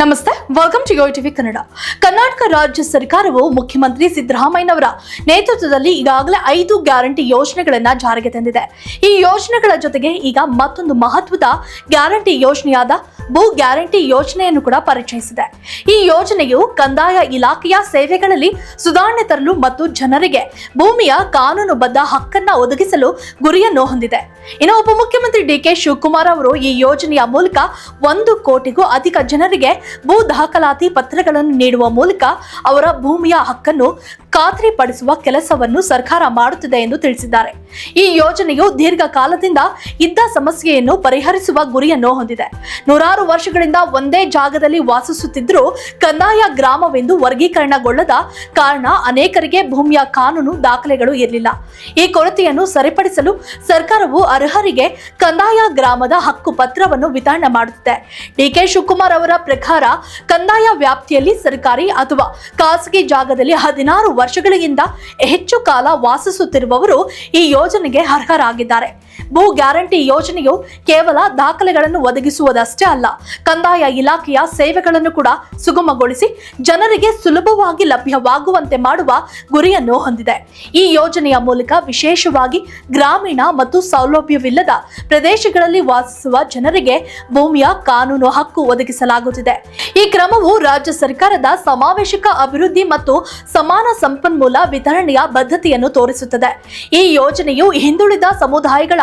ನಮಸ್ತೆ welcome to yo TV Kannada Karnataka ರಾಜ್ಯ ಸರ್ಕಾರವು ಮುಖ್ಯಮಂತ್ರಿ ಸಿದ್ದರಾಮಯ್ಯನವರ ನೇತೃತ್ವದಲ್ಲಿ ಈಗಾಗಲೇ ಐದು ಗ್ಯಾರಂಟಿ ಯೋಜನೆಗಳನ್ನು ಜಾರಿಗೆ ತಂದಿದೆ. ಈ ಯೋಜನೆಗಳ ಜೊತೆಗೆ ಈಗ ಮತ್ತೊಂದು ಮಹತ್ವದ ಗ್ಯಾರಂಟಿ ಯೋಜನೆಯಾದ ಭೂ ಗ್ಯಾರಂಟಿ ಯೋಜನೆಯನ್ನು ಕೂಡ ಪರಿಚಯಿಸಿದೆ. ಈ ಯೋಜನೆಯು ಕಂದಾಯ ಇಲಾಖೆಯ ಸೇವೆಗಳಲ್ಲಿ ಸುಧಾರಣೆ ತರಲು ಮತ್ತು ಜನರಿಗೆ ಭೂಮಿಯ ಕಾನೂನುಬದ್ಧ ಹಕ್ಕನ್ನ ಒದಗಿಸಲು ಗುರಿಯನ್ನು ಹೊಂದಿದೆ. ಇನ್ನು ಉಪಮುಖ್ಯಮಂತ್ರಿ ಡಿ ಕೆ ಶಿವಕುಮಾರ್ ಅವರು ಈ ಯೋಜನೆಯ ಮೂಲಕ ಒಂದು ಕೋಟಿಗೂ ಅಧಿಕ ಜನರಿಗೆ ಭೂ ದಾಖಲಾತಿ ಪತ್ರಗಳನ್ನು ನೀಡುವ ಮೂಲಕ ಅವರ ಭೂಮಿಯ ಹಕ್ಕನ್ನು ಖಾತ್ರಿಪಡಿಸುವ ಕೆಲಸವನ್ನು ಸರ್ಕಾರ ಮಾಡುತ್ತಿದೆ ಎಂದು ತಿಳಿಸಿದ್ದಾರೆ. ಈ ಯೋಜನೆಯು ದೀರ್ಘಕಾಲದಿಂದ ಇದ್ದ ಸಮಸ್ಯೆಯನ್ನು ಪರಿಹರಿಸುವ ಗುರಿಯನ್ನು ಹೊಂದಿದೆ. ನೂರಾರು ವರ್ಷಗಳಿಂದ ಒಂದೇ ಜಾಗದಲ್ಲಿ ವಾಸಿಸುತ್ತಿದ್ದರೂ ಕಂದಾಯ ಗ್ರಾಮವೆಂದು ವರ್ಗೀಕರಣಗೊಳ್ಳದ ಕಾರಣ ಅನೇಕರಿಗೆ ಭೂಮಿಯ ಕಾನೂನು ದಾಖಲೆಗಳು ಇರಲಿಲ್ಲ. ಈ ಕೊರತೆಯನ್ನು ಸರಿಪಡಿಸಲು ಸರ್ಕಾರವು ಅರ್ಹರಿಗೆ ಕಂದಾಯ ಗ್ರಾಮದ ಹಕ್ಕು ಪತ್ರವನ್ನು ವಿತರಣೆ ಮಾಡುತ್ತಿದೆ. ಡಿಕೆ ಶಿವಕುಮಾರ್ ಅವರ ಪ್ರಕಾರ ಕಂದಾಯ ವ್ಯಾಪ್ತಿಯಲ್ಲಿ ಸರ್ಕಾರಿ ಅಥವಾ ಖಾಸಗಿ ಜಾಗದಲ್ಲಿ ಹದಿನಾರು ವರ್ಷಗಳಿಗಿಂತ ಹೆಚ್ಚು ಕಾಲ ವಾಸಿಸುತ್ತಿರುವವರು ಈ ಯೋಜನೆಗೆ ಅರ್ಹರಾಗಿದ್ದಾರೆ. ಭೂ ಗ್ಯಾರಂಟಿ ಯೋಜನೆಯು ಕೇವಲ ದಾಖಲೆಗಳನ್ನು ಒದಗಿಸುವುದಷ್ಟೇ ಅಲ್ಲ, ಕಂದಾಯ ಇಲಾಖೆಯ ಸೇವೆಗಳನ್ನು ಕೂಡ ಸುಗಮಗೊಳಿಸಿ ಜನರಿಗೆ ಸುಲಭವಾಗಿ ಲಭ್ಯವಾಗುವಂತೆ ಮಾಡುವ ಗುರಿಯನ್ನು ಹೊಂದಿದೆ. ಈ ಯೋಜನೆಯ ಮೂಲಕ ವಿಶೇಷವಾಗಿ ಗ್ರಾಮೀಣ ಮತ್ತು ಸೌಲಭ್ಯವಿಲ್ಲದ ಪ್ರದೇಶಗಳಲ್ಲಿ ವಾಸಿಸುವ ಜನರಿಗೆ ಭೂಮಿಯ ಕಾನೂನು ಹಕ್ಕು ಒದಗಿಸಲಾಗುತ್ತಿದೆ. ಈ ಕ್ರಮವು ರಾಜ್ಯ ಸರ್ಕಾರದ ಸಮಾವೇಶಕ ಅಭಿವೃದ್ಧಿ ಮತ್ತು ಸಮಾನ ಸಂಪನ್ಮೂಲ ವಿತರಣೆಯ ಬದ್ಧತೆಯನ್ನು ತೋರಿಸುತ್ತದೆ. ಈ ಯೋಜನೆಯು ಹಿಂದುಳಿದ ಸಮುದಾಯಗಳ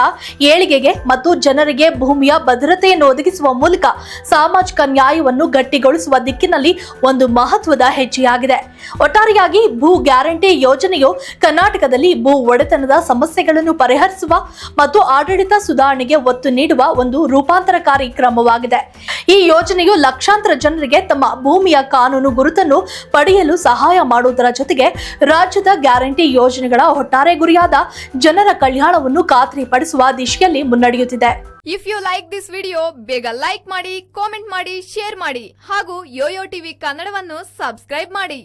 ಏಳಿಗೆಗೆ ಮತ್ತು ಜನರಿಗೆ ಭೂಮಿಯ ಭದ್ರತೆಯನ್ನು ಒದಗಿಸುವ ಮೂಲಕ ಸಾಮಾಜಿಕ ನ್ಯಾಯವನ್ನು ಗಟ್ಟಿಗೊಳಿಸುವ ದಿಕ್ಕಿನಲ್ಲಿ ಒಂದು ಮಹತ್ವದ ಹೆಜ್ಜೆಯಾಗಿದೆ. ಒಟ್ಟಾರೆಯಾಗಿ ಭೂ ಗ್ಯಾರಂಟಿ ಯೋಜನೆಯು ಕರ್ನಾಟಕದಲ್ಲಿ ಭೂ ಒಡೆತನದ ಸಮಸ್ಯೆಗಳನ್ನು ಪರಿಹರಿಸುವ ಮತ್ತು ಆಡಳಿತ ಸುಧಾರಣೆಗೆ ಒತ್ತು ನೀಡುವ ಒಂದು ರೂಪಾಂತರಕಾರಿ ಕ್ರಮವಾಗಿದೆ. ಈ ಯೋಜನೆಯು ಲಕ್ಷಾಂತರ ಜನರಿಗೆ ತಮ್ಮ ಭೂಮಿಯ ಕಾನೂನು ಗುರುತನ್ನು ಪಡೆಯಲು ಸಹಾಯ ಮಾಡುವುದರ ಜೊತೆಗೆ ರಾಜ್ಯದ ಗ್ಯಾರಂಟಿ ಯೋಜನೆಗಳ ಒಟ್ಟಾರೆ ಗುರಿಯಾದ ಜನರ ಕಲ್ಯಾಣವನ್ನು ಖಾತ್ರಿಪಡಿಸುವ ದಿಶೆಯಲ್ಲಿ ಮುನ್ನಡೆಯುತ್ತಿದೆ. If you like this video ಬೇಗ ಲೈಕ್ ಮಾಡಿ ಕಾಮೆಂಟ್ ಮಾಡಿ ಶೇರ್ ಮಾಡಿ ಹಾಗೂ ಯೋಯೋ ಟಿವಿ ಕನ್ನಡವನ್ನು ಸಬ್ಸ್ಕ್ರೈಬ್ ಮಾಡಿ.